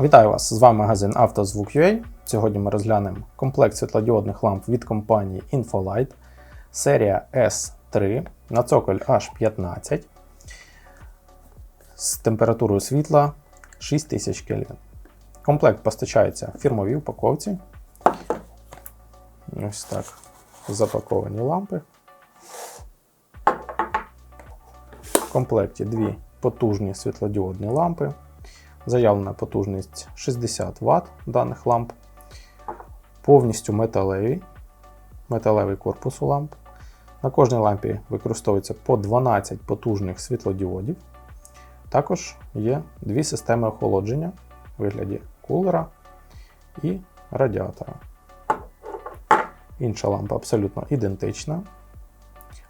Вітаю вас! З вами магазин «Автозвук.UA». Сьогодні ми розглянемо комплект світлодіодних ламп від компанії Infolight, серія S3 на цоколь H15 з температурою світла 6000 Кельвін. Комплект постачається в фірмовій упаковці. Ось так запаковані лампи. В комплекті дві потужні світлодіодні лампи. Заявлена потужність 60 Вт даних ламп. Повністю металеві, металевий корпус у ламп. На кожній лампі використовується по 12 потужних світлодіодів. Також є дві системи охолодження у вигляді кулера і радіатора. Інша лампа абсолютно ідентична.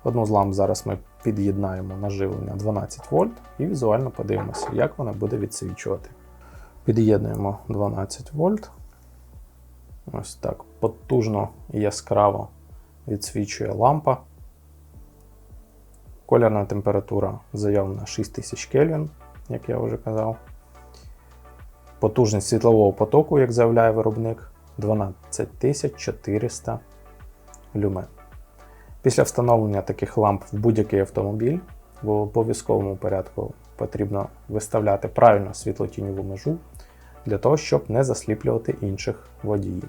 Одну з ламп зараз ми під'єднаємо на живлення 12 вольт і візуально подивимося, як вона буде відсвічувати. Під'єднуємо 12 вольт. Ось так потужно і яскраво відсвічує лампа. Колірна температура заявлена 6000 Кельвін, як я вже казав. Потужність світлового потоку, як заявляє виробник, 12400 люмен. Після встановлення таких ламп в будь-який автомобіль в обов'язковому порядку потрібно виставляти правильно світлотіньову межу для того, щоб не засліплювати інших водіїв.